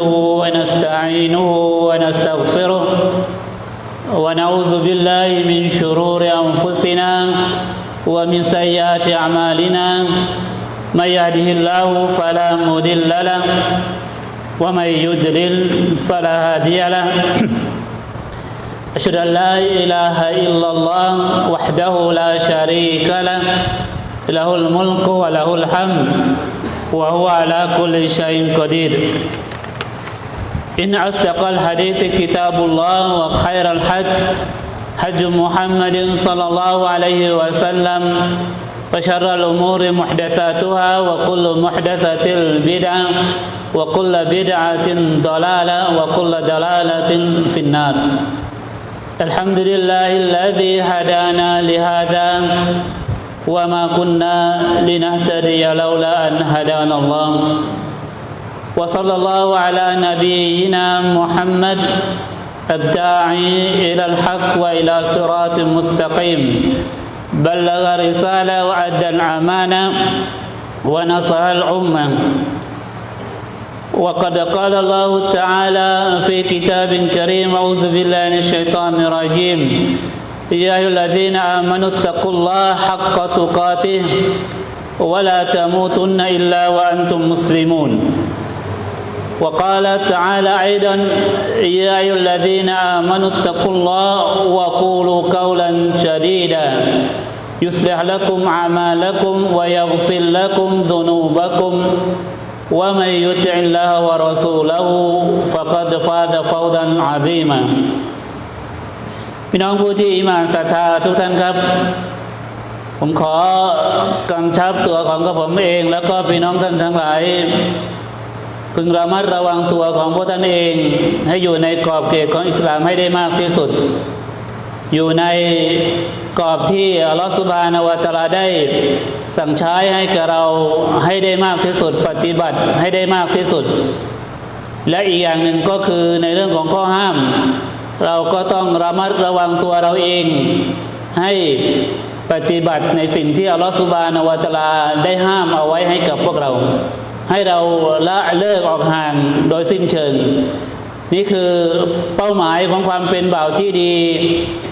ونستعينه ونستغفره ونعوذ بالله من شرور أنفسنا ومن سيئات أعمالنا. من يهده الله فلا مضل له ومن يضلل فلا هادي له. أشهد أن لا إله إلا الله وحده لا شريك له. له الملك وله الحمد وهو على كل شيء قدير. إن أصدق الحديث كتاب الله وخير الحج حج محمد صلى الله عليه وسلم وشر الأمور محدثاتها وكل محدثة بدعة وكل بدعة ضلالة وكل ضلالة في النار. الحمد لله الذي هدانا لهذا وما كنا لنهتدي لولا أن هدانا الله. وصلى الله على نبينا محمد الداعي إلى الحق وإلى صراط مستقيم. بلغ رسالة وأدى الأمانة ونصح الأمة. وقد قال الله تعالى في كتاب كريم أعوذ بالله من الشيطان الرجيم. يا أيها الذين آمنوا اتقوا الله حق تقاته ولا تموتن إلا وأنتم مسلمون. وقال تعالى أيضا يا أيها الذين آمنوا اتقوا الله وقولوا قولا شديدا يصلح لكم أعمالكم ويغفر لكم ذنوبكم ومن يطع الله ورسوله فقد فاز فوزا عظيما พี่น้องผู้ที่อิมานศรัทธาทุกท่านครับ ผมขอกำชับตัวของกระผมเอง แล้วก็พี่น้องท่านทั้งหลาย พึงระมัดระวังตัวของพวกท่านเอง ให้อยู่ในกรอบเกณฑ์ของอิสลามให้ได้มากที่สุด อยู่ในกรอบที่อัลลอฮฺสุบานาวะตะลาได้สั่งใช้ให้กับเราให้ได้มากที่สุด ปฏิบัติให้ได้มากที่สุด และอีกอย่างหนึ่งก็คือในเรื่องของข้อห้าม เราก็ต้องระมัดระวังตัวเราเองให้ปฏิบัติในสิ่งที่อัลลอฮฺสุบานาวะตะลาได้ห้ามเอาไว้ให้กับพวกเรา ให้เราละเลิกออกห่างโดยสิ้นเชิง นี่คือเป้าหมายของความเป็นบ่าวที่ดี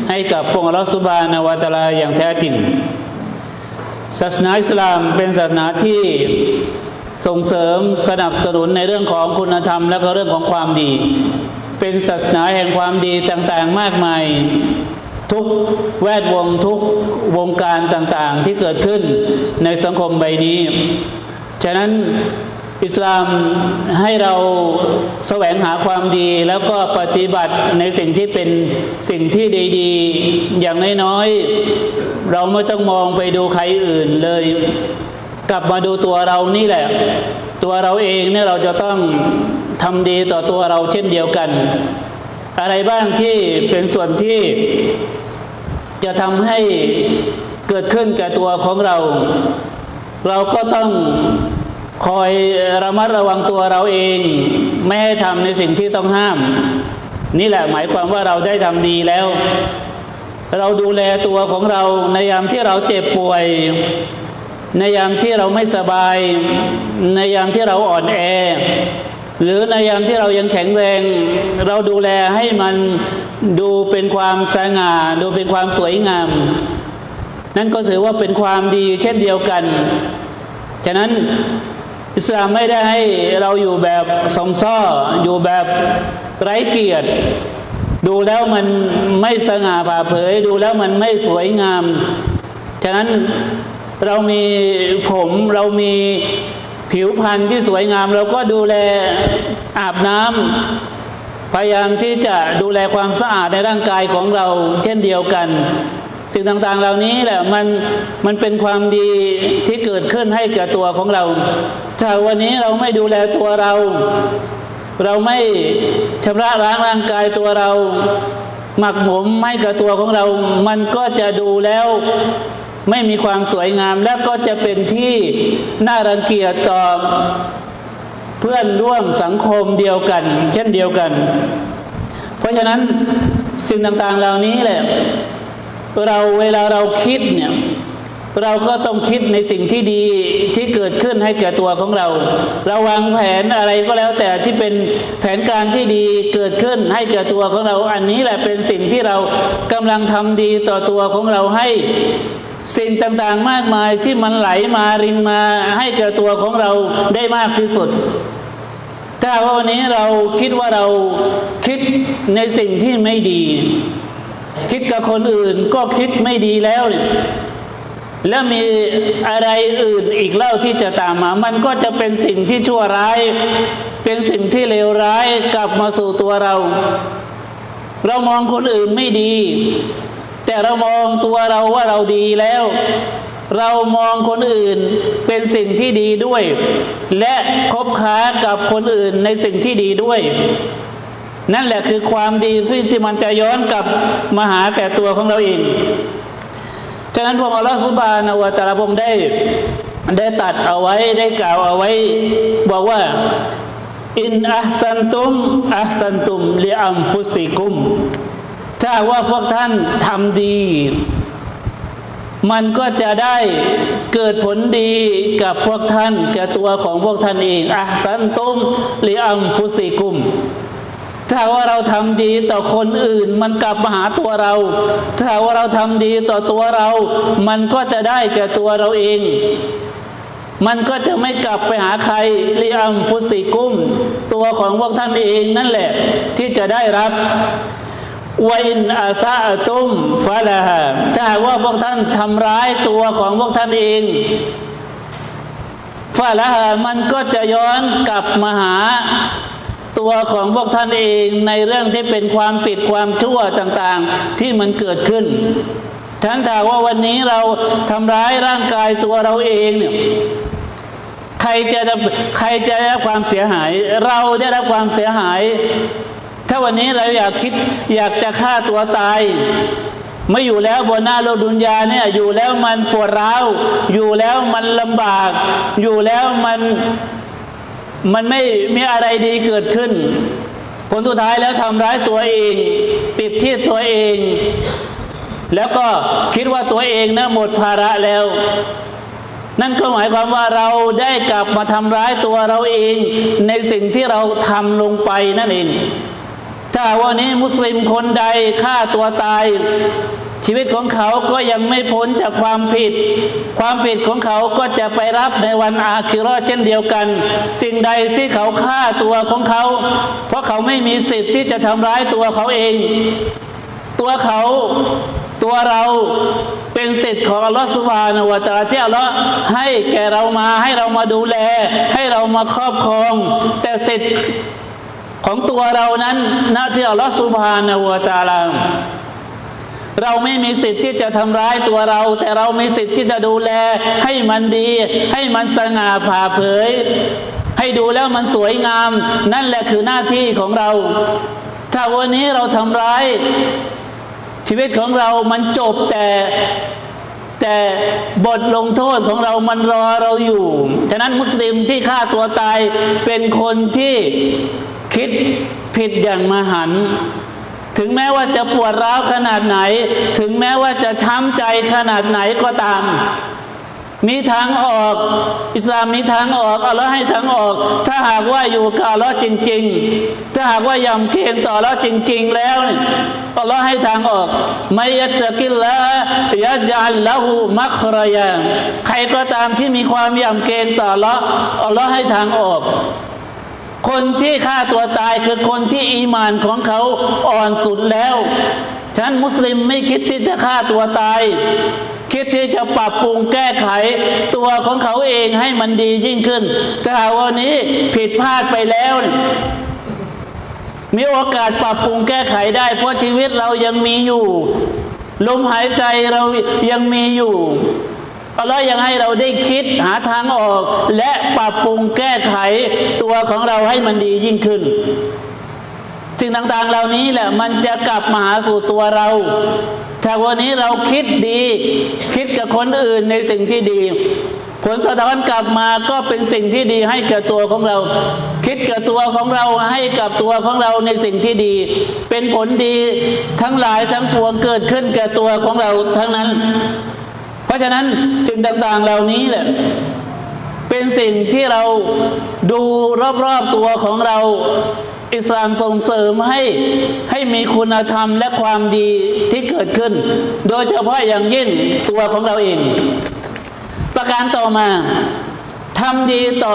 ให้กับพงค์อัลลอฮฺสุบานาวะตลาอย่างแท้จริง ศาสนาอิสลามเป็นศาสนาที่ส่งเสริมสนับสนุนในเรื่องของคุณธรรม และก็เรื่องของความดี เป็นศาสนาแห่งความดีต่างๆมากมาย ทุกแวดวงทุกวงการต่างๆที่เกิดขึ้นในสังคมใบนี้ ฉะนั้นอิสลามให้เราแสวงหาความดีแล้วก็ปฏิบัติในสิ่งที่เป็นสิ่งที่ดีๆ อย่างน้อยๆ เราไม่ต้องมองไปดูใครอื่นเลย กลับมาดูตัวเรานี่แหละ ตัวเราเองเนี่ยเราจะต้องทำดีต่อตัวเราเช่นเดียวกัน อะไรบ้างที่เป็นส่วนที่จะทำให้เกิดขึ้นแก่ตัวของเรา เราก็ต้องคอยระมัดระวังตัวเราเอง ไม่ให้ทำในสิ่งที่ต้องห้าม นี่แหละหมายความว่าเราได้ทำดีแล้ว เราดูแลตัวของเราในยามที่เราเจ็บป่วย ในยามที่เราไม่สบาย ในยามที่เราอ่อนแอ หรือในยามที่เรายังแข็งแรง เราดูแลให้มันดูเป็นความสง่าดูเป็นความสวยงาม นั่นก็ถือว่าเป็นความดีเช่นเดียวกัน ฉะนั้นอิสลามไม่ได้ให้เราอยู่แบบสมซ้ออยู่แบบไร้เกียรติ ดูแล้วมันไม่สง่าผ่าเผย ดูแล้วมันไม่สวยงาม ฉะนั้นเรามีผมเรามีผิวพรรณที่สวยงาม เราก็ดูแลอาบน้ำพยายามที่จะดูแลความสะอาดในร่างกายของเราเช่นเดียวกัน สิ่งต่างๆเหล่านี้แหละมันมันเป็นความดีที่เกิดขึ้นให้แก่ตัวของเราถ้าวันนี้เราไม่ดูแลตัวเรา เราไม่ชำระล้างร่างกายตัวเรา หมักหมมให้กับตัวของเรา มันก็จะดูแล้วไม่มีความสวยงามและก็จะเป็นที่น่ารังเกียจต่อเพื่อนร่วมสังคมเดียวกัน เช่นเดียวกัน เพราะฉะนั้นสิ่งต่างๆเหล่านี้แหละ เราเวลาเราคิดเนี่ยเราก็ต้องคิดในสิ่งที่ดีที่เกิดขึ้นให้แก่ตัวของเรา เราวางแผนอะไรก็แล้วแต่ที่เป็นแผนการที่ดีเกิดขึ้นให้แก่ตัวของเรา อันนี้แหละเป็นสิ่งที่เรากำลังทำดีต่อตัวของเราให้สิ่งต่างๆมากมายที่มันไหลมารินมาให้แก่ตัวของเราได้มากที่สุด ถ้าวันนี้เราคิดว่าเราคิดในสิ่งที่ไม่ดี คิดกับคนอื่นก็คิดไม่ดีแล้วเนี่ยแล้วมีอะไรอื่นอีกเล่าที่จะตามมา มันก็จะเป็นสิ่งที่ชั่วร้าย เป็นสิ่งที่เลวร้ายกลับมาสู่ตัวเรา เรามองคนอื่นไม่ดี แต่เรามองตัวเราว่าเราดีแล้ว เรามองคนอื่นเป็นสิ่งที่ดีด้วย และคบค้ากับคนอื่นในสิ่งที่ดีด้วย นั่นแหละคือความดีที่มันจะย้อนกลับมาหาแก่ตัวของเราเอง ฉะนั้นพระองค์อัลลอฮฺสุบานาวะตาลาพระองได้ ได้ตัดเอาไว้ได้กล่าวเอาไว้ บอกว่า อินอัสันตุมอัสันตุมลิอัมฟุสิกุม ถ้าว่าพวกท่านทำดี มันก็จะได้เกิดผลดีกับพวกท่านแก่ตัวของพวกท่านเองอัสันตุมลิอัมฟุสิกุม ถ้าว่าเราทำดีต่อคนอื่น มันกลับมาหาตัวเรา ถ้าว่าเราทำดีต่อตัวเรา มันก็จะได้แก่ตัวเราเอง มันก็จะไม่กลับไปหาใครลีอัมฟุสิกุมตัวของพวกท่านเองนั่นแหละ ที่จะได้รับวินอาซาตุมฟาลาถ้าว่าพวกท่านทำร้ายตัวของพวกท่านเองฟาลาฮามันก็จะย้อนกลับมาหา ตัวของพวกท่านเองในเรื่องที่เป็นความผิดความชั่วต่างๆ ที่มันเกิดขึ้น ทั้งถ้าว่าวันนี้เราทำร้ายร่างกายตัวเราเองเนี่ยใครจะใครจะได้รับความเสียหาย เราได้รับความเสียหาย ถ้าวันนี้เราอยากคิดอยากจะฆ่าตัวตายไม่อยู่แล้วบนหน้าโลกดุนยาเนี่ยอยู่แล้วมันปวดร้าวอยู่แล้วมันลำบาก อยู่แล้วมัน มันไม่มีอะไรดีเกิดขึ้น ผลสุดท้ายแล้วทำร้ายตัวเอง ปิดที่ตัวเอง แล้วก็คิดว่าตัวเองนะหมดภาระแล้ว นั่นก็หมายความว่าเราได้กลับมาทำร้ายตัวเราเอง ในสิ่งที่เราทำลงไปนั่นเองถ้าวันนี้มุสลิมคนใดฆ่าตัวตาย ชีวิตของเขาก็ยังไม่พ้นจากความผิด ความผิดของเขาก็จะไปรับในวันอาคิรอดเช่นเดียวกัน สิ่งใดที่เขาฆ่าตัวของเขา เพราะเขาไม่มีสิทธิ์ที่จะทำร้ายตัวเขาเอง ตัวเขาตัวเราเป็นสิทธิ์ของอัลลอฮฺสุบานวะตาลาที่อัลลอฮ์ให้แก่เรามาให้เรามาดูแล ให้เรามาครอบครอง แต่สิทธิ์ของตัวเรานั้นหน้าที่อัลลอฮฺสุบานวะตะอาลา เราไม่มีสิทธิ์ที่จะทำร้ายตัวเรา แต่เรามีสิทธิ์ที่จะดูแล ให้มันดี ให้มันสง่าผ่าเผย ให้ดูแล้วมันสวยงาม นั่นแหละคือหน้าที่ของเรา ถ้าวันนี้เราทำร้าย ชีวิตของเรามันจบแต่แต่บทลงโทษของเรามันรอเราอยู่ ฉะนั้นมุสลิมที่ฆ่าตัวตายเป็นคนที่คิดผิดอย่างมหันต์ ถึงแม้ว่าจะปวดร้าวขนาดไหน ถึงแม้ว่าจะช้ำใจขนาดไหนก็ตาม มีทางออก อิสลามมีทางออกอัลลอฮ์ให้ทางออก ถ้าหากว่าอยู่กับอัลลอฮ์จริง ๆ ถ้าหากว่ายำเกรงต่ออัลลอฮ์จริง ๆ แล้วเนี่ยอัลลอฮ์ให้ทางออกไม่ยัตกิลละยะจัลละหูมัครยาใครก็ตามที่มีความยำเกรงต่ออัลลอฮ์อัลลอฮ์ให้ทางออก คนที่ฆ่าตัวตายคือคนที่อีมานของเขาอ่อนสุดแล้วฉะนั้นมุสลิมไม่คิดที่จะฆ่าตัวตาย คิดที่จะปรับปรุงแก้ไข ตัวของเขาเองให้มันดียิ่งขึ้นแต่หาวันนี้ผิดพลาดไปแล้ว มีโอกาสปรับปรุงแก้ไขได้ เพราะชีวิตเรายังมีอยู่ ลมหายใจเรายังมีอยู่ อัลลอฮ์ยังให้เราได้คิดหาทางออก และปรับปรุงแก้ไขตัวของเราให้มันดียิ่งขึ้น สิ่งต่างๆเหล่านี้แหละมันจะกลับมาหาสู่ตัวเราถ้าวันนี้เราคิดดี คิดกับคนอื่นในสิ่งที่ดี ผลสะท้อนกลับมาก็เป็นสิ่งที่ดีให้กับตัวของเรา คิดกับตัวของเราให้กับตัวของเราในสิ่งที่ดี เป็นผลดีทั้งหลายทั้งปวงเกิดขึ้นแก่ตัวของเราทั้งนั้น ราะราะฉะนั้นสิ่งต่างๆเหล่านี้แหละเป็นสิ่งที่เราดูรอบๆตัวของเรา อิสลามส่งเสริมให้ให้มีคุณธรรมและความดีที่เกิดขึ้น โดยเฉพาะอย่างยิ่งตัวของเราเอง ประการต่อมาทำดีต่อ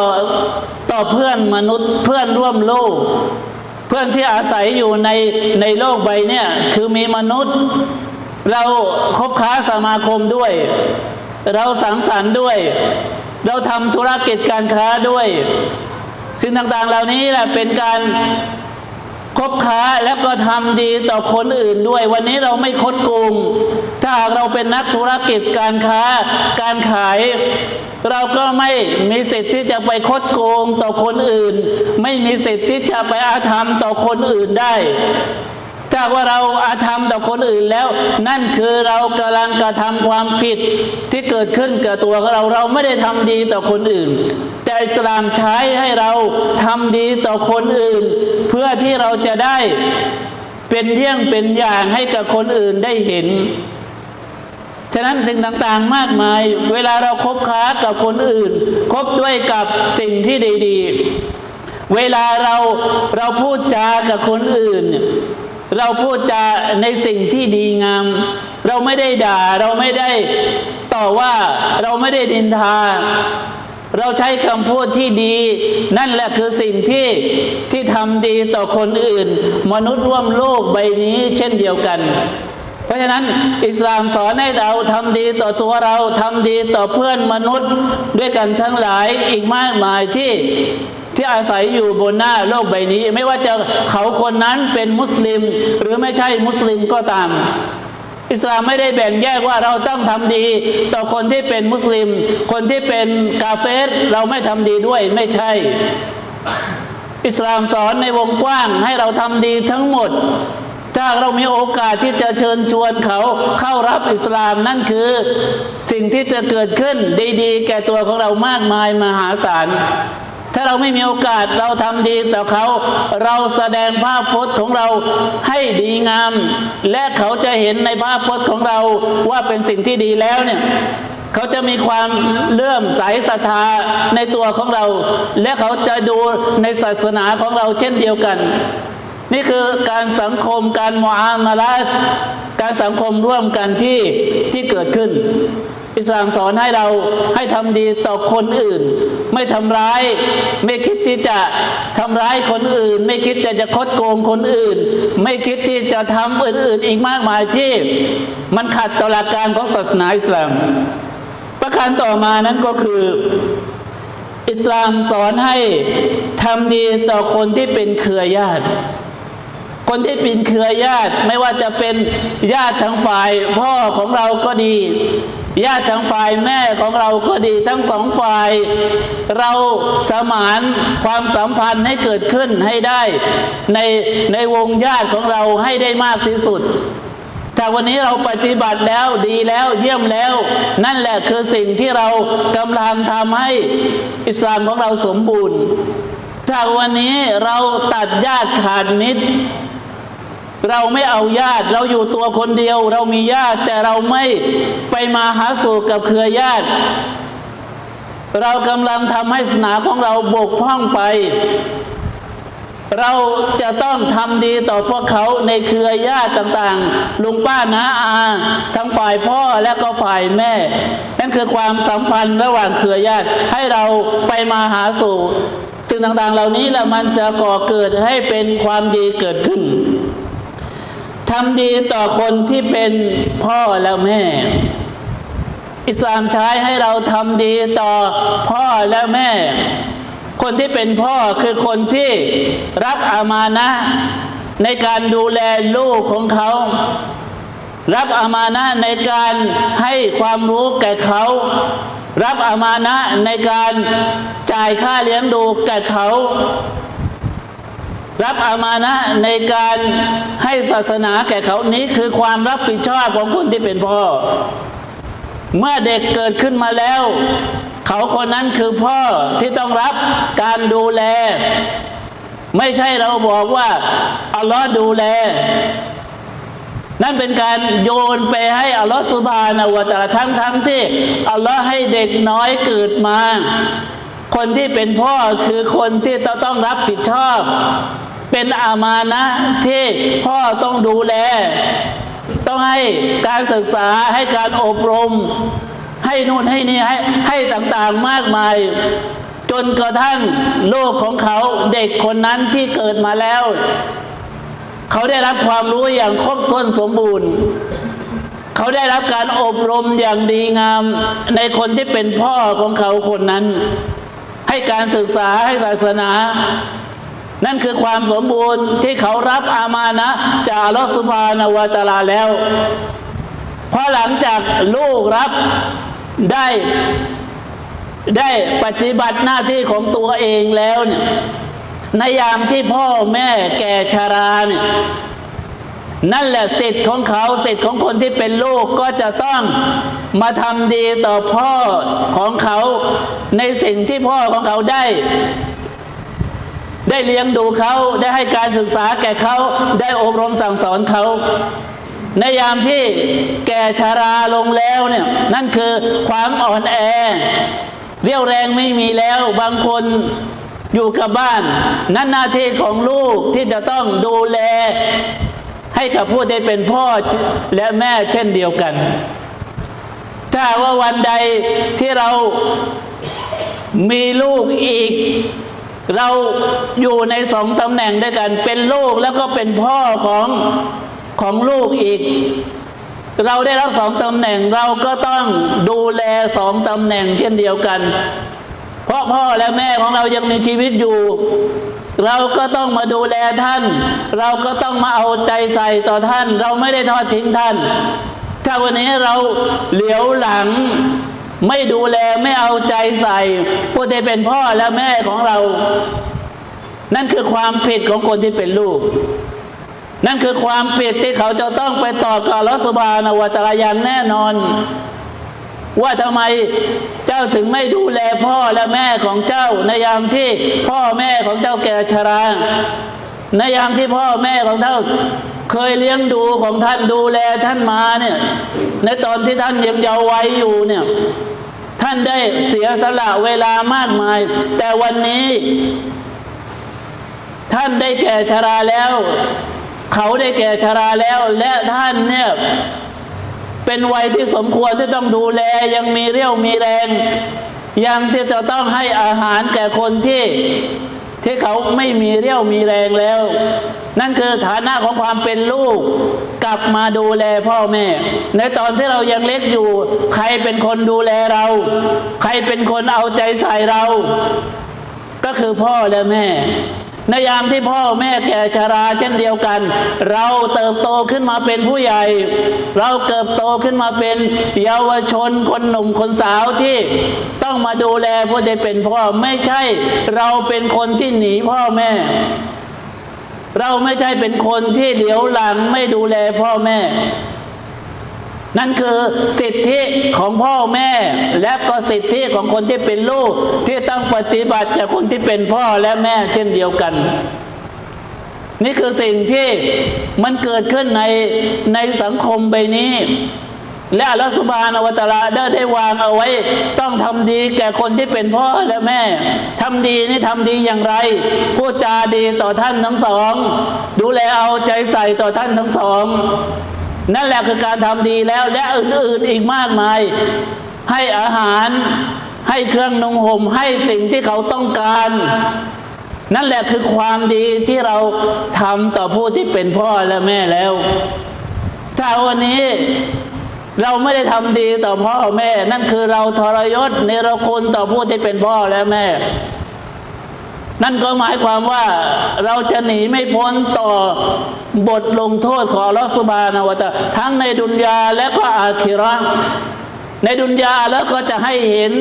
ต่อเพื่อนมนุษย์เพื่อนร่วมโลก เพื่อนที่อาศัยอยู่ในในโลกใบเนี่ยคือมีมนุษย์ เราคบค้าสมาคมด้วย เราสังสรรค์ด้วย เราทำธุรกิจการค้าด้วย สิ่งต่างๆเหล่านี้แหละเป็นการคบค้าแล้วก็ทำดีต่อคนอื่นด้วย วันนี้เราไม่คดโกงถ้าหากเราเป็นนักธุรกิจการค้าการขาย เราก็ไม่มีสิทธิ์ที่จะไปคดโกงต่อคนอื่น ไม่มีสิทธิ์ที่จะไปอาธรรมต่อคนอื่นได้ ถ้าว่าเราอาธรรมต่อคนอื่นแล้ว นั่นคือเรากำลังกระทำความผิดที่เกิดขึ้นกับตัวของเราเราไม่ได้ทำดีต่อคนอื่น แต่อิสลามใช้ให้เราทำดีต่อคนอื่น เพื่อที่เราจะได้เป็นเยี่ยงเป็นอย่างให้กับคนอื่นได้เห็น ฉะนั้นสิ่งต่างๆมากมาย เวลาเราคบค้ากับคนอื่น คบด้วยกับสิ่งที่ดี ๆ เวลาเราเราพูดจากับคนอื่น เราพูดจาในสิ่งที่ดีงาม เราไม่ได้ด่า เราไม่ได้ต่อว่าเราไม่ได้ดินทา เราใช้คำพูดที่ดี นั่นแหละคือสิ่งที่ที่ทำดีต่อคนอื่น มนุษย์ร่วมโลกใบนี้เช่นเดียวกัน เพราะฉะนั้น อิสลามสอนให้เราทำดีต่อตัวเราทำดีต่อเพื่อนมนุษย์ด้วยกันทั้งหลายอีกมากมายที่ ที่อาศัยอยู่บนหน้าโลกใบนี้ ไม่ว่าจะเขาคนนั้นเป็นมุสลิม หรือไม่ใช่มุสลิมก็ตาม อิสลามไม่ได้แบ่งแยกว่าเราต้องทำดี ต่อคนที่เป็นมุสลิม คนที่เป็นกาเฟสเราไม่ทำดีด้วยไม่ใช่ อิสลามสอนในวงกว้างให้เราทำดีทั้งหมดถ้าเรามีโอกาสที่จะเชิญชวนเขาเข้ารับอิสลามนั่นคือ สิ่งที่จะเกิดขึ้นดีๆ แก่ตัวของเรามากมายมหาศาล ถ้าเราไม่มีโอกาสเราทำดีต่อเขา เราแสดงภาพพจน์ของเราให้ดีงาม และเขาจะเห็นในภาพพจน์ของเราว่าเป็นสิ่งที่ดีแล้วเนี่ยเขาจะมีความเลื่อมใสศรัทธาในตัวของเรา และเขาจะดูในศาสนาของเราเช่นเดียวกัน นี่คือการสังคมการมอามาลาการสังคมร่วมกันที่ที่เกิดขึ้น อิสลามสอนให้เราให้ทำดีต่อคนอื่น ไม่ทำร้าย ไม่คิดที่จะทำร้ายคนอื่น ไม่คิดจะจะคดโกงคนอื่น ไม่คิดที่จะทำอื่นๆอีกมากมายที่ มันขัดต่อหลักการของศาสนาอิสลาม ประการต่อมานั้นก็คืออิสลามสอนให้ทำดีต่อคนที่เป็นเครือญาติ คนที่เป็นเครือญาติไม่ว่าจะเป็นญาติทางฝ่ายพ่อของเราก็ดี ญาติทางฝ่ายแม่ของเราก็ดี ทั้งสองฝ่าย เราสมานความสัมพันธ์ให้เกิดขึ้นให้ได้ ในในวงญาติของเราให้ได้มากที่สุดถ้าวันนี้เราปฏิบัติแล้วดีแล้วเยี่ยมแล้ว นั่นแหละคือสิ่งที่เรากำลังทำให้อิสลามของเราสมบูรณ์ถ้าวันนี้เราตัดญาติขาดมิตร เราไม่เอาญาติ เราอยู่ตัวคนเดียว เรามีญาติ แต่เราไม่ไปมาหาสู่กับเครือญาติ เรากำลังทำให้ศาสนาของเราบกพร่องไป เราจะต้องทำดีต่อพวกเขาในเครือญาติต่าง ๆ ลุงป้าน้าอาทั้งฝ่ายพ่อและก็ฝ่ายแม่ นั่นคือความสัมพันธ์ระหว่างเครือญาติให้เราไปมาหาสู่สิ่งต่าง ๆ เหล่านี้แหละมันจะก่อเกิดให้เป็นความดีเกิดขึ้น ทำดีต่อคนที่เป็นพ่อและแม่ อิสลามใช้ให้เราทำดีต่อพ่อและแม่ คนที่เป็นพ่อคือคนที่รับอามานะ ในการดูแลลูกของเขา รับอามานะในการให้ความรู้แก่เขา รับอามานะในการจ่ายค่าเลี้ยงดูแก่เขา รับอามานะในการให้ศาสนาแก่เขานี้คือความรับผิดชอบของคนที่เป็นพ่อ เมื่อเด็กเกิดขึ้นมาแล้ว เขาคนนั้นคือพ่อที่ต้องรับการดูแล ไม่ใช่เราบอกว่าอัลลอฮ์ดูแล นั่นเป็นการโยนไปให้อัลลอฮฺสุบานาวตาลาทั้งทั้งที่อัลลอฮ์ให้เด็กน้อยเกิดมาคนที่เป็นพ่อคือคนที่ต้องรับผิดชอบ เป็นอามานะที่พ่อต้องดูแล ต้องให้การศึกษาให้การอบรม ให้นู่นให้นี่ให้ให้ต่างๆมากมาย จนกระทั่งโลกของเขาเด็กคนนั้นที่เกิดมาแล้ว เขาได้รับความรู้อย่างครบถ้วนสมบูรณ์เขาได้รับการอบรมอย่างดีงามในคนที่เป็นพ่อของเขาคนนั้น ให้การศึกษาให้ศาสนา นั่นคือความสมบูรณ์ที่เขารับอามานะจากอัลลอฮฺสุบานาวะตาลาแล้วพราะหลังจากลูกรับได้ได้ปฏิบัติหน้าที่ของตัวเองแล้วเนี่ยในยามที่พ่อแม่แก่ชาราเนี่ยนั่นแหละสิทธิ์ของเขาสิทธิ์ของคนที่เป็นลูกก็จะต้องมาทำดีต่อพ่อของเขา ในสิ่งที่พ่อของเขาได้ ได้เลี้ยงดูเขาได้ให้การศึกษาแก่เขาได้อบรมสั่งสอนเขาในยามที่แก่ชาราลงแล้วเนี่ยนั่นคือความอ่อนแอ เรี่ยวแรงไม่มีแล้วบางคนอยู่กับบ้าน นั่นหน้าที่ของลูกที่จะต้องดูแล ให้กับผู้ที่เป็นพ่อและแม่เช่นเดียวกัน ถ้าว่าวันใดที่เรามีลูกอีก เราอยู่ในสองตำแหน่งด้วยกัน เป็นลูกแล้วก็เป็นพ่อของของลูกอีก เราได้รับสองตำแหน่งเราก็ต้องดูแลสองตำแหน่งเช่นเดียวกัน เพราะพ่อและแม่ของเรายังมีชีวิตอยู่ เราก็ต้องมาดูแลท่าน เราก็ต้องมาเอาใจใส่ต่อท่าน เราไม่ได้ทอดทิ้งท่าน ถ้าวันนี้เราเหลียวหลัง ไม่ดูแลไม่เอาใจใส่ผู้ที่เป็นพ่อและแม่ของเรา นั่นคือความผิดของคนที่เป็นลูก นั่นคือความผิดที่เขาจะต้องไปต่อกับอัลอสบานวตะอาลาอย่างแน่นอน ว่าทำไมเจ้าถึงไม่ดูแลพ่อและแม่ของเจ้า ในยามที่พ่อแม่ของเจ้าแก่ชราในยามที่พ่อแม่ของเจ้า เคยเลี้ยงดูของท่านดูแลท่านมาเนี่ย ในตอนที่ท่านยังเยาว์วัยอยู่เนี่ย ท่านได้เสียสละเวลามากมาย แต่วันนี้ ท่านได้แก่ชราแล้ว เขาได้แก่ชราแล้ว และท่านเนี่ยเป็นวัยที่สมควรที่ต้องดูแลยังมีเรี่ยวมีแรง ยังที่จะต้องให้อาหารแก่คนที่ที่เขาไม่มีเรี่ยวมีแรงแล้วนั่นคือฐานะของความเป็นลูก กลับมาดูแลพ่อแม่ ในตอนที่เรายังเล็กอยู่ ใครเป็นคนดูแลเรา ใครเป็นคนเอาใจใส่เรา ก็คือพ่อและแม่ในยามที่พ่อแม่แก่ชาราเช่นเดียวกัน เราเติบโตขึ้นมาเป็นผู้ใหญ่ เราเติบโตขึ้นมาเป็นเยาวชนคนหนุ่มคนสาวที่ต้องมาดูแลผู้ที่เป็นพ่อไม่ใช่ เราเป็นคนที่หนีพ่อแม่ เราไม่ใช่เป็นคนที่เหลียวหลังไม่ดูแลพ่อแม่ นั่นคือสิทธิของพ่อแม่ และก็สิทธิของคนที่เป็นลูก ที่ต้องปฏิบัติกับคนที่เป็นพ่อและแม่ เช่นเดียวกัน นี่คือสิ่งที่มันเกิดขึ้นในในสังคมใบนี้ และอัลลอฮฺสุบานาวตาลาได้ได้วางเอาไว้ ต้องทำดีแก่คนที่เป็นพ่อและแม่ทำดีนี่ทำดีอย่างไร พูดจาดีต่อท่านทั้งสอง ดูแลเอาใจใส่ต่อท่านทั้งสอง นั่นแหละคือการทำดีแล้วและอื่นๆอีกมากมาย ให้อาหาร ให้เครื่องนงห่มให้สิ่งที่เขาต้องการ นั่นแหละคือความดีที่เราทำต่อผู้ที่เป็นพ่อและแม่แล้วถ้าวันนี้ เราไม่ได้ทำดีต่อพ่อแม่ นั่นคือเราทรยศเนรคุณต่อผู้ที่เป็นพ่อและแม่ นั่นก็หมายความว่าเราจะหนีไม่พ้นต่อบทลงโทษของอัลอสุบานาวะตาทั้งในดุนยาและก็อาคิราะในดุนยาแล้วก็จะให้เห็น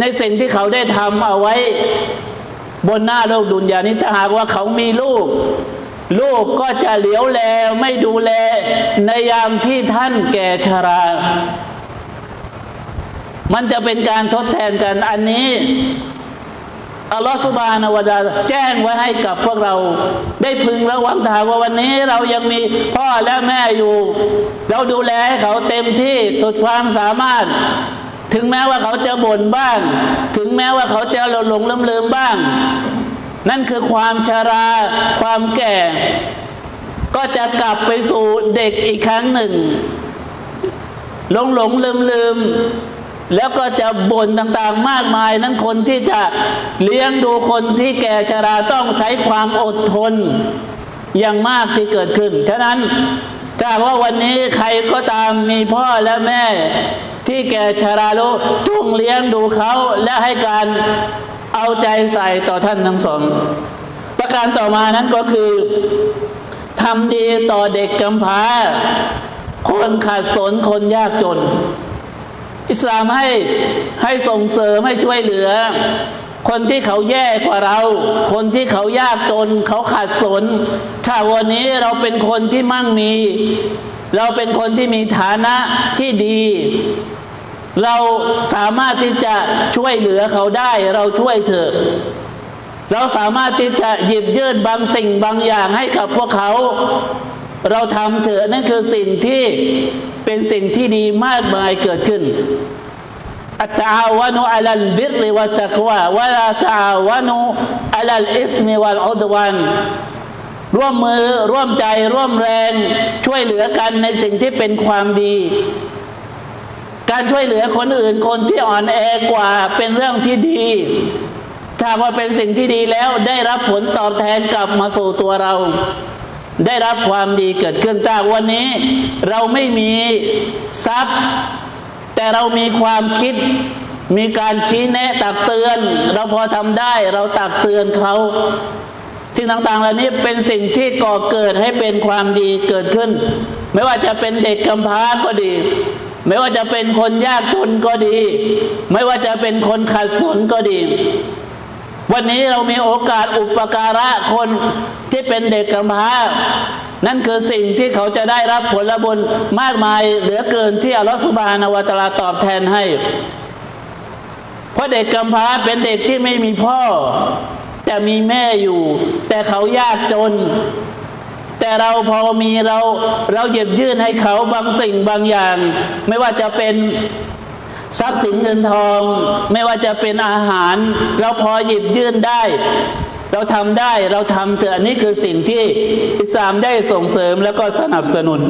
ในสิ่งที่เขาได้ทำเอาไว้ บนหน้าโลกดุนยานี้ถ้าหากว่าเขามีลูก ลูกก็จะเหลียวแลไม่ดูแล ในยามที่ท่านแก่ชรา มันจะเป็นการทดแทนกันอันนี้อัลลอฮฺสุบานาวะตะอาลาแจ้งไว้ให้กับพวกเรา ได้พึงระวังถาหากว่าวันนี้เรายังมีพ่อและแม่อยู่ เราดูแลให้เขาเต็มที่สุดความสามารถ ถึงแม้ว่าเขาจะบ่นบ้าง ถึงแม้ว่าเขาจะหลงหลงลืมลืมบ้าง นั่นคือความชรา ความแก่ ก็จะกลับไปสู่เด็กอีกครั้งหนึ่ง หลงหลงลืมลืมแล้วก็จะบ่นต่างๆมากมาย นั้นคนที่จะเลี้ยงดูคนที่แก่ชราต้องใช้ความอดทนอย่างมากที่เกิดขึ้น ฉะนั้นถ้าว่าวันนี้ใครก็ตามมีพ่อและแม่ที่แก่ชราลูจงเลี้ยงดูเขาและให้การ เอาใจใส่ต่อท่านทั้งสอง ประการต่อมานั้นก็คือทำดีต่อเด็กกำพร้า คนขาดสนคนยากจน อิสลามให้ให้ส่งเสริมให้ช่วยเหลือ คนที่เขาแย่กว่าเรา คนที่เขายากจน เขาขาดสน ถ้าวันนี้เราเป็นคนที่มั่งมี เราเป็นคนที่มีฐานะที่ดี เราสามารถที่จะช่วยเหลือเขาได้ เราช่วยเถอะเราสามารถที่จะหยิบยื่นบางสิ่งบางอย่างให้กับพวกเขา เราทำเถอะนั่นคือสิ่งที่เป็นสิ่งที่ดีมากมายเกิดขึ้นอัตาวนุอัลลบิรวะตักวาวะลาตาวนุอัลลอิสมิวัลอุดวันร่วมมือร่วมใจร่วมแรงช่วยเหลือกันในสิ่งที่เป็นความดี การช่วยเหลือคนอื่นคนที่อ่อนแอกว่าเป็นเรื่องที่ดี ถ้าว่าเป็นสิ่งที่ดีแล้วได้รับผลตอบแทนกลับมาสู่ตัวเรา ได้รับความดีเกิดขึ้นแต่วันนี้ เราไม่มีทรัพย์ แต่เรามีความคิดมีการชี้แนะตักเตือน เราพอทำได้เราตักเตือนเขาสิ่งต่างๆเหล่านี้เป็นสิ่งที่ก่อเกิดให้เป็นความดีเกิดขึ้น ไม่ว่าจะเป็นเด็กกำพร้าก็ดี ไม่ว่าจะเป็นคนยากจนก็ดี ไม่ว่าจะเป็นคนขัดสนก็ดี วันนี้เรามีโอกาสอุปการะคนที่เป็นเด็กกำพร้านั่นคือสิ่งที่เขาจะได้รับผลบุญมากมายเหลือเกินที่อัลลอฮฺสุบฮานาวะตาลาตอบแทนให้ เพราะเด็กกำพร้าเป็นเด็กที่ไม่มีพ่อ แต่มีแม่อยู่ แต่เขายากจน เราพอมีเราเราหยิบยื่นให้เขาบางสิ่งบางอย่าง ไม่ว่าจะเป็นทรัพย์สินเงินทอง ไม่ว่าจะเป็นอาหาร เราพอหยิบยื่นได้ เราทำได้เราทำเถอะอันนี้คือสิ่งที่อิสลามได้ส่งเสริมแล้วก็สนับสนุน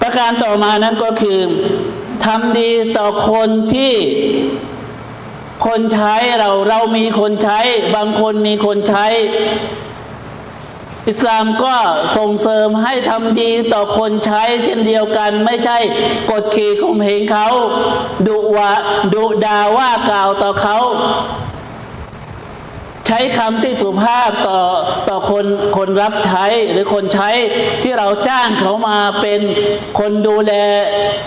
ประการต่อมานั้นก็คือทำดีต่อคนที่คนใช้เราเรามีคนใช้ บางคนมีคนใช้ อิสลามก็ส่งเสริมให้ทำดีต่อคนใช้เช่นเดียวกัน ไม่ใช่กดขี่ข่มเหงเขาดุว่าดุด่าว่ากล่าวต่อเขา ใช้คำที่สุภาพต่อต่อคนคนรับใช้หรือคนใช้ที่เราจ้างเขามาเป็นคนดูแล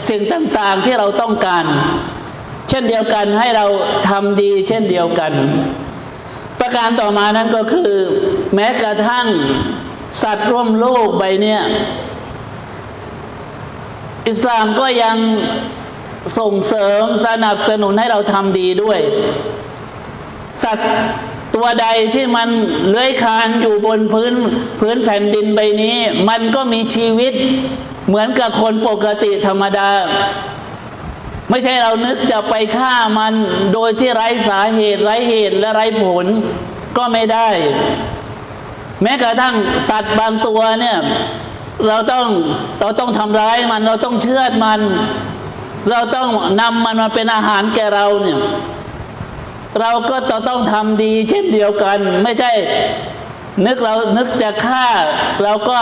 สิ่งต่างๆที่เราต้องการ เช่นเดียวกันให้เราทำดีเช่นเดียวกัน ประการต่อมานั้นก็คือ แม้กระทั่งสัตว์ร่วมโลกใบเนี้ยอิสลามก็ยังส่งเสริมสนับสนุนให้เราทำดีด้วย สัตว์ตัวใดที่มันเลื้อยคลานอยู่บนพื้นพื้นแผ่นดินใบนี้ มันก็มีชีวิตเหมือนกับคนปกติธรรมดา ไม่ใช่เรานึกจะไปฆ่ามันโดยที่ไร้สาเหตุไร้เหตุและไร้ผลก็ไม่ได้ แม้กระทั่งสัตว์บางตัวเนี่ยเราต้องเราต้องทำร้ายมันเราต้องเชือดมัน เราต้องนำมันมาเป็นอาหารแก่เราเนี่ยเราก็ต้องทำดีเช่นเดียวกัน ไม่ใช่นึกเรานึกจะฆ่า เราก็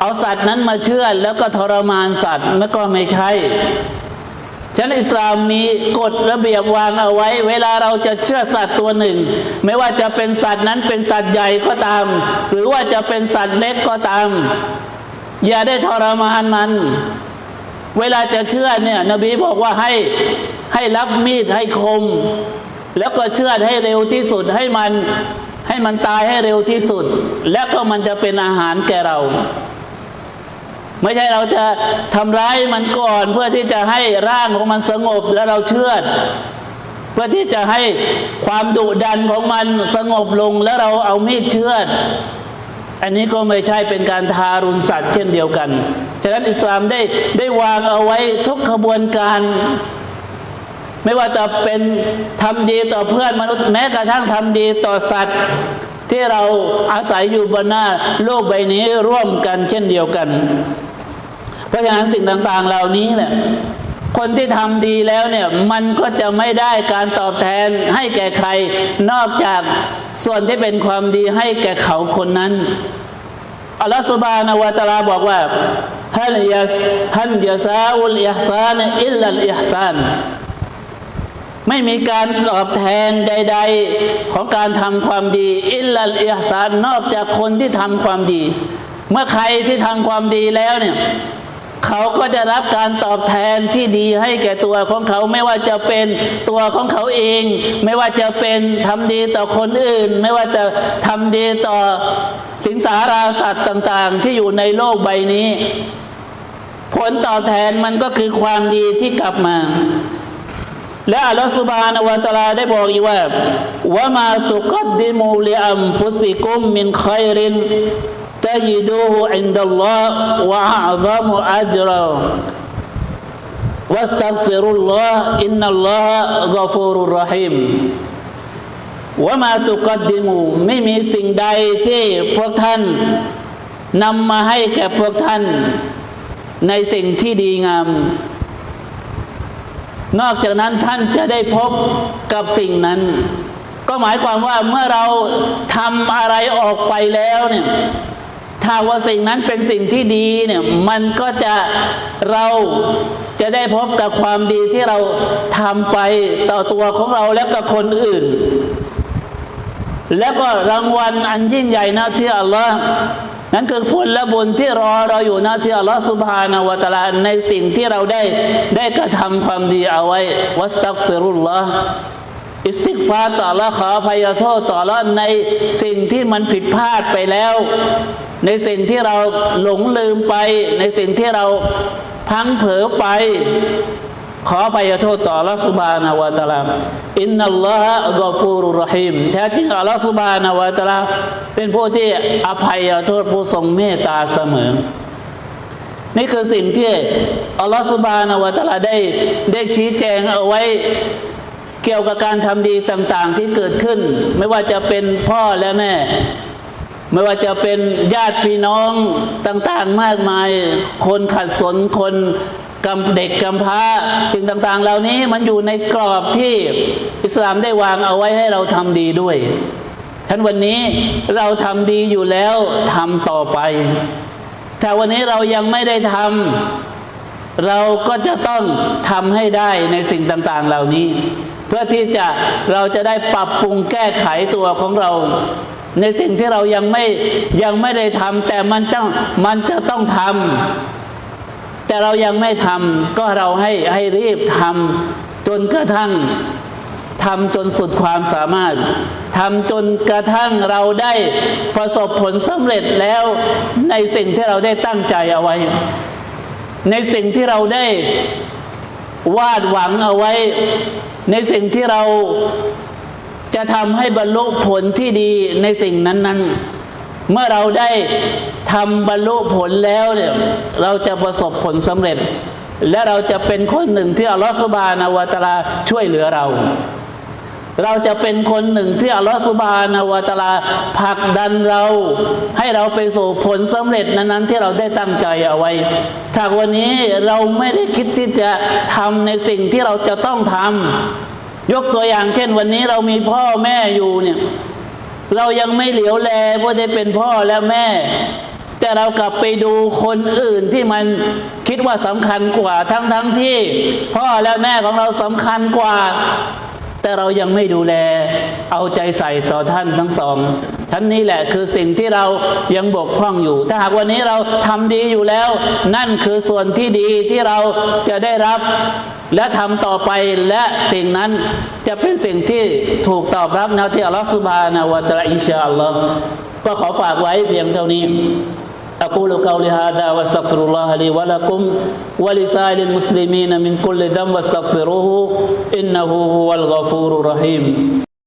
เอาสัตว์นั้นมาเชื่อดแล้วก็ทรมานสัตว์ไม่ก็ไม่ใช่ ฉะนั้นอิสลามมีกฎระเบียบวางเอาไว้ เวลาเราจะเชื่อสัตว์ตัวหนึ่ง ไม่ว่าจะเป็นสัตว์นั้นเป็นสัตว์ใหญ่ก็ตาม หรือว่าจะเป็นสัตว์เล็กก็ตาม อย่าได้ทรมานมัน เวลาจะเชื่อเนี่ย นบีบอกว่าให้ให้รับมีดให้คม แล้วก็เชื่อให้เร็วที่สุดให้มันให้มันตายให้เร็วที่สุด แล้วก็มันจะเป็นอาหารแก่เรา ไม่ใช่เราจะทำร้ายมันก่อน เพื่อที่จะให้ร่างของมันสงบแล้วเราเชื่อเพื่อที่จะให้ความดุดันของมันสงบลงแล้วเราเอามีดเชือดอันนี้ก็ไม่ใช่เป็นการทารุณสัตว์เช่นเดียวกัน ฉะนั้นอิสลามได้ได้วางเอาไว้ทุกขบวนการ ไม่ว่าจะเป็นทำดีต่อเพื่อนมนุษย์แม้กระทั่งทำดีต่อสัตว์ ที่เราอาศัยอยู่บนหน้าโลกใบนี้ร่วมกันเช่นเดียวกัน ราะฉะนั้นสิ่งต่างๆเหล่านี้เนี่ยคนที่ทำดีแล้วเนี่ยมันก็จะไม่ได้การตอบแทนให้แก่ใคร นอกจากส่วนที่เป็นความดีให้แก่เขาคนนั้นอัลลอฮฺสุบานาวะตาลาบอกว่าฮัลยัสฮันยาซาอุลอิฮซานอิลลัลอิฮซานไม่มีการตอบแทนใด ๆ ของการทำความดี อิลลัลอิฮซานนอกจากคนที่ทำความดี เมื่อใครที่ทำความดีแล้วเนี่ย เขาก็จะรับการตอบแทนที่ดีให้แก่ตัวของเขาไม่ว่าจะเป็นตัวของเขาเอง ไม่ว่าจะเป็นทำดีต่อคนอื่น ไม่ว่าจะทำดีต่อสิงสาราสัตว์ต่าง ๆ ที่อยู่ในโลกใบนี้ ผลตอบแทนมันก็คือความดีที่กลับมา และอัลลอฮฺสุบานาวตาลาได้บอกอีกว่าว่ามาตุกัดดิมูลิอัมฟุสิกุมมินขัยริน تجدوه عند الله وأعظم أجرا واستغفروا الله إن الله غفور رحيم ว่ามาตุกดิมูไม่มีสิ่งใดที่พวกท่านนำมาให้แก่พวกท่านในสิ่งที่ดีงาม นอกจากนั้นท่านจะได้พบกับสิ่งนั้น ก็หมายความว่าเมื่อเราทำอะไรออกไปแล้วเนี่ย ถ้าว่าสิ่งนั้นเป็นสิ่งที่ดีเนี่ยมันก็จะเราจะได้พบกับความดีที่เราทำไปต่อตัวของเราและกับคนอื่น แล้วก็รางวัลอันยิ่งใหญ่นะที่อัลลอฮ์นั่นคือผลและบุญที่รอเราอยู่นะที่อัลลอฮ์สุบฮานาวะตะลาในสิ่งที่เราได้ได้กระทำความดีเอาไว้วัสตักฟิรุลลอฮ์ อิสติกฟาต่อละขออภัยโทษต่อละในสิ่งที่มันผิดพลาดไปแล้ว ในสิ่งที่เราหลงลืมไป ในสิ่งที่เราพังเผลอไป ขออภัยโทษต่อละสุบานาวะตะลาอินนัลลอฮะกอฟูรุรหิมแท้จริงอัลลอฮฺสุบานาวะตะลาเป็นผู้ที่อภัยโทษผู้ทรงเมตตาเสมอนี่คือสิ่งที่อัลลอฮฺสุบานาวะตะลาได้ได้ชี้แจงเอาไว้ เกี่ยวกับการทำดีต่าง ๆ ที่เกิดขึ้น ไม่ว่าจะเป็นพ่อและแม่ ไม่ว่าจะเป็นญาติพี่น้องต่าง ๆ มากมาย คนขัดสนคนกำเด็กกำพร้าสิ่งต่าง ๆ เหล่านี้มันอยู่ในกรอบที่อิสลามได้วางเอาไว้ให้เราทำดีด้วยท่านวันนี้เราทำดีอยู่แล้วทำต่อไป ถ้าวันนี้เรายังไม่ได้ทำเราก็จะต้องทำให้ได้ในสิ่งต่าง ๆ เหล่านี้ พื่อที่จะเราจะได้ปรับปรุงแก้ไขตัวของเรา ในสิ่งที่เรายังไม่ยังไม่ได้ทำแต่มันต้องมันจะต้องทำแต่เรายังไม่ทำก็เราให้ให้รีบทำจนกระทั่งทำจนสุดความสามารถทำจนกระทั่งเราได้ประสบผลสำเร็จแล้วในสิ่งที่เราได้ตั้งใจเอาไว้ ในสิ่งที่เราได้ วาดหวังเอาไว้ ในสิ่งที่เราจะทำให้บรรลุผลที่ดีในสิ่งนั้น ๆ เมื่อเราได้ทำบรรลุผลแล้วเนี่ยเราจะประสบผลสำเร็จ และเราจะเป็นคนหนึ่งที่อัลลอฮฺสุบานาวตาราช่วยเหลือเรา เราจะเป็นคนหนึ่งที่อัลลอฮฺสุบานาวตะลาผลักดันเรา ให้เราไปสู่ผลสำเร็จนั้นๆ ที่เราได้ตั้งใจเอาไว้จากวันนี้เราไม่ได้คิดที่จะทำในสิ่งที่เราจะต้องทำยกตัวอย่างเช่นวันนี้เรามีพ่อแม่อยู่เนี่ย เรายังไม่เหลียวแลว่าได้เป็นพ่อและแม่ แต่เรากลับไปดูคนอื่นที่มันคิดว่าสำคัญกว่าทั้งทั้งที่ พ่อและแม่ของเราสำคัญกว่า แต่เรายังไม่ดูแล เอาใจใส่ต่อท่านทั้งสองท่านนี้แหละคือสิ่งที่เรายังบกพร่องอยู่ ถ้าหากวันนี้เราทำดีอยู่แล้ว นั่นคือส่วนที่ดีที่เราจะได้รับ และทำต่อไปและสิ่งนั้นจะเป็นสิ่งที่ถูกตอบรับนะที่อัลลอฮฺสุบานาวะตะอาลาอินชาอัลลอฮ์ก็ขอฝากไว้เพียงเท่านี้ أقول قولي هذا واستغفر الله لي ولكم ولسائر المسلمين من كل ذنب واستغفروه إنه هو الغفور الرحيم.